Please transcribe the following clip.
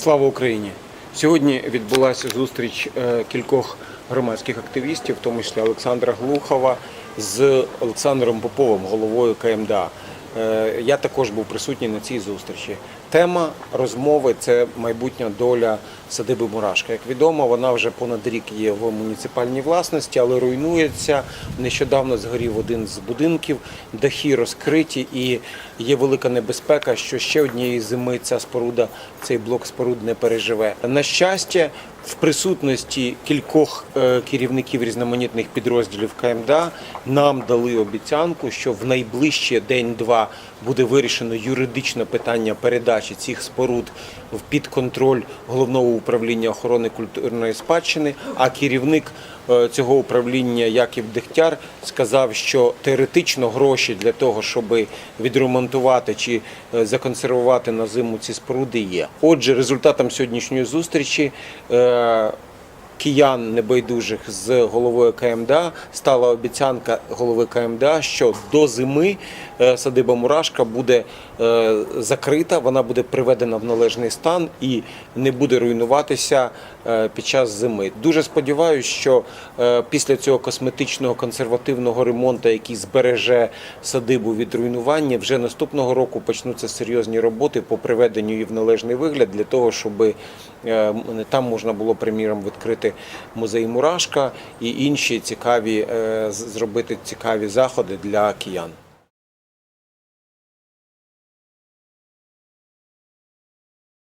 Слава Україні! Сьогодні відбулася зустріч е, кількох громадських активістів, в тому числі Олександра Глухова з Олександром Поповим, головою КМДА. Е, Я також був присутній на цій зустрічі. Тема розмови це майбутня доля садиби Мурашка. Як відомо, вона вже понад рік є в муніципальній власності, але руйнується. Нещодавно згорів один з будинків, дахи розкриті, і є велика небезпека, що ще однієї зими ця споруда, цей блок споруд не переживе. На щастя, в присутності кількох е, керівників різноманітних підрозділів КМДА нам дали обіцянку, що в найближче день-два буде вирішено юридичне питання передачі цих споруд в під контроль головного управління охорони культурної спадщини. А керівник цього управління Яків Дегтяр сказав, що теоретично гроші для того, щоб відремонтувати чи е, законсервувати на зиму ці споруди, є. Отже, результатом сьогоднішньої зустрічі. Киян небайдужих з головою КМДА стала обіцянка голови КМДА, що до зими е, садиба Мурашка буде е, закрита, вона буде приведена в належний стан і не буде руйнуватися е, під час зими. Дуже сподіваюся, що після цього косметичного консервативного ремонту, який збереже садибу від руйнування, вже наступного року почнуться серйозні роботи по приведенню її в належний вигляд для того, щоб там можна було приміром відкрити музей Мурашка і інші цікаві е, зробити цікаві заходи для киян.